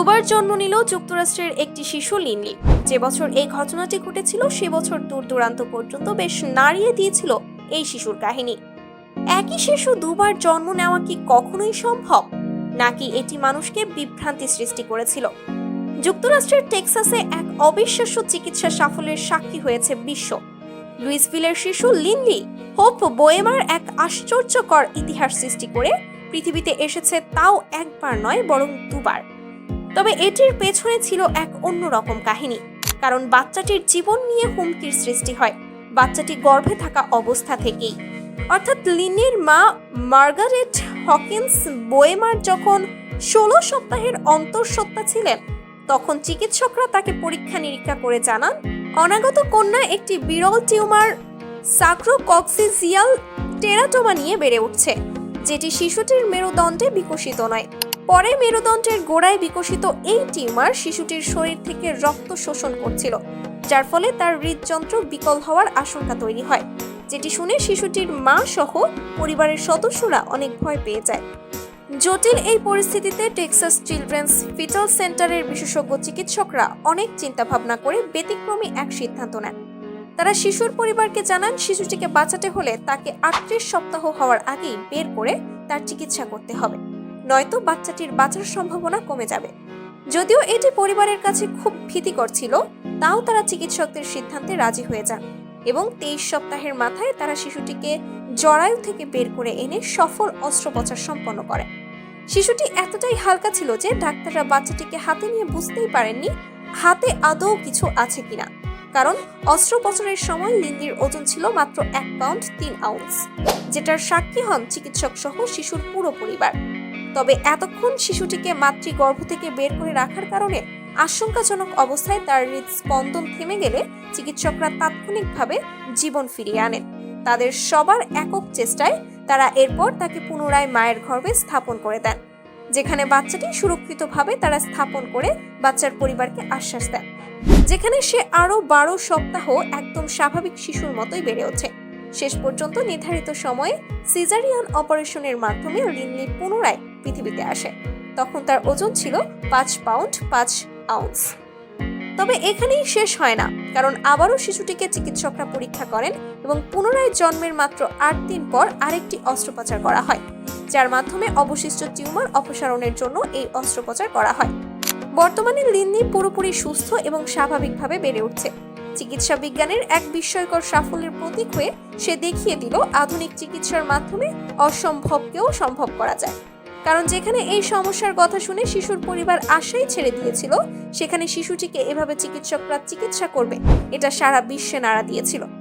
দুবার জন্ম নিল যুক্তরাষ্ট্রের একটি শিশু লিনলি যে বছর এই ঘটনাটি ঘটেছিল, সে বছর দূর দূরান্ত পর্যন্ত বেশ নাড়িয়ে দিয়েছিল এই শিশুর কাহিনী। একই শিশু দুবার জন্ম নেওয়া কি কখনোই সম্ভব? নাকি এটি মানুষকে বিভ্রান্তি সৃষ্টি করেছিল? যুক্তরাষ্ট্রের টেক্সাসে এক অবিশ্বাস্য চিকিৎসা সাফল্যের সাক্ষী হয়েছে বিশ্ব। লুইসভিলের শিশু লিনলি হোপ বোয়েমার এক আশ্চর্যকর ইতিহাস সৃষ্টি করে পৃথিবীতে এসেছে তাও একবার নয়, বরং দুবার। তবে এটির পেছনে ছিল এক অন্যরকম কাহিনী, কারণ বাচ্চাটির জীবন নিয়ে হুমকির সৃষ্টি হয়, বাচ্চাটি গর্ভে থাকা অবস্থা থেকেই। অর্থাৎ লিনের মা মার্গারেট হকিন্স বোয়েমার যখন ষোলো সপ্তাহের অন্তঃসত্ত্বা ছিলেন, তখন চিকিৎসকরা তাকে পরীক্ষা নিরীক্ষা করে জানান, অনাগত কন্যা একটি বিরল টিউমার সাক্রোকক্সিজিয়াল টেরাটোমা নিয়ে বেড়ে উঠছে, যেটি শিশুটির মেরুদণ্ডে বিকশিত নয়। পরে মেরুদণ্ডের গোড়ায় বিকশিত এই টিউমার শিশুটির শরীর থেকে রক্ত শোষণ করছিল, যার ফলে তার হৃদযন্ত্র বিকল হওয়ার আশঙ্কা তৈরি হয়। যেটি শুনে শিশুটির মা সহ পরিবারের সদস্যরা অনেক ভয় পেয়ে যায়। জটিল এই পরিস্থিতিতে টেক্সাস চিলড্রেন্স ফিটাল সেন্টারের বিশেষজ্ঞ চিকিৎসকরা অনেক চিন্তাভাবনা করে ব্যতিক্রমী এক সিদ্ধান্ত নেন। তারা শিশুর পরিবারকে জানান, শিশুটিকে বাঁচাতে হলে তাকে আটত্রিশ সপ্তাহ হওয়ার আগেই বের করে তার চিকিৎসা করতে হবে। নয়তো বাচ্চাটির বাঁচার সম্ভাবনা কমে যাবে। যদিও এটি পরিবারের কাছে খুব ভীতিকর ছিল, তাও তারা চিকিৎসকদের সিদ্ধান্তে রাজি হয়ে যান এবং তেইশ সপ্তাহের মাথায় তারা শিশুটিকে জরায়ু থেকে বের করে এনে সফল অস্ত্রোপচার সম্পন্ন করে। শিশুটি এতটাই হালকা ছিল যে ডাক্তাররা বাচ্চাটিকে হাতে নিয়ে বুঝতেই পারেননি হাতে আদৌ কিছু আছে কিনা, কারণ অস্ত্রোপচারের সময় লিন্দির ওজন ছিল মাত্র এক পাউন্ড তিন আউন্স, যেটার সাক্ষী হন চিকিৎসক সহ শিশুর পুরো পরিবার। তবে এতক্ষণ শিশুটিকে মাতৃগর্ভ থেকে বের করে রাখার কারণে আশঙ্কাজনক অবস্থায় তার হৃদস্পন্দন থেমে গেলে চিকিৎসকরা তাৎক্ষণিকভাবে জীবন ফিরিয়ে আনেন। তাদের সবার একক চেষ্টায় তারা এরপর তাকে পুনরায় মায়ের গর্ভে স্থাপন করে দেন, যেখানে বাচ্চাটি সুরক্ষিতভাবে তারা স্থাপন করে বাচ্চার পরিবারকে আশ্বাস দেন, যেখানে সে আরও বারো সপ্তাহ একদম স্বাভাবিক শিশুর মতোই বেড়ে ওঠে। শেষ পর্যন্ত নির্ধারিত সময়ে সিজারিয়ান অপারেশনের মাধ্যমে লিনলি পুনরায় পৃথিবীতে আসে। তখন তার ওজন ছিল পাঁচ পাউন্ড পাঁচ আউন্স। তবে এখানেই শেষ হয় না, কারণ আবারও শিশুটিকে চিকিৎসকরা পরীক্ষা করেন এবং পুনরায় জন্মের মাত্র আট দিন পর আরেকটি অস্ত্রোপচার করা হয়, যার মাধ্যমে অবশিষ্ট টিউমার অপসারণের জন্য এই অস্ত্রোপচার করা হয়। বর্তমানে লিন্নি পুরোপুরি সুস্থ এবং স্বাভাবিকভাবে বেড়ে উঠছে। চিকিৎসা বিজ্ঞানের এক বিস্ময়কর সাফল্যের প্রতীক হয়ে সে দেখিয়ে দিল আধুনিক চিকিৎসার মাধ্যমে অসম্ভবকেও সম্ভব করা যায়। কারণ যেখানে এই সমস্যার কথা শুনে শিশুর পরিবার আশাই ছেড়ে দিয়েছিল, সেখানে শিশুটিকে এভাবে চিকিৎসকরা চিকিৎসা করবে, এটা সারা বিশ্বে নাড়া দিয়েছিল।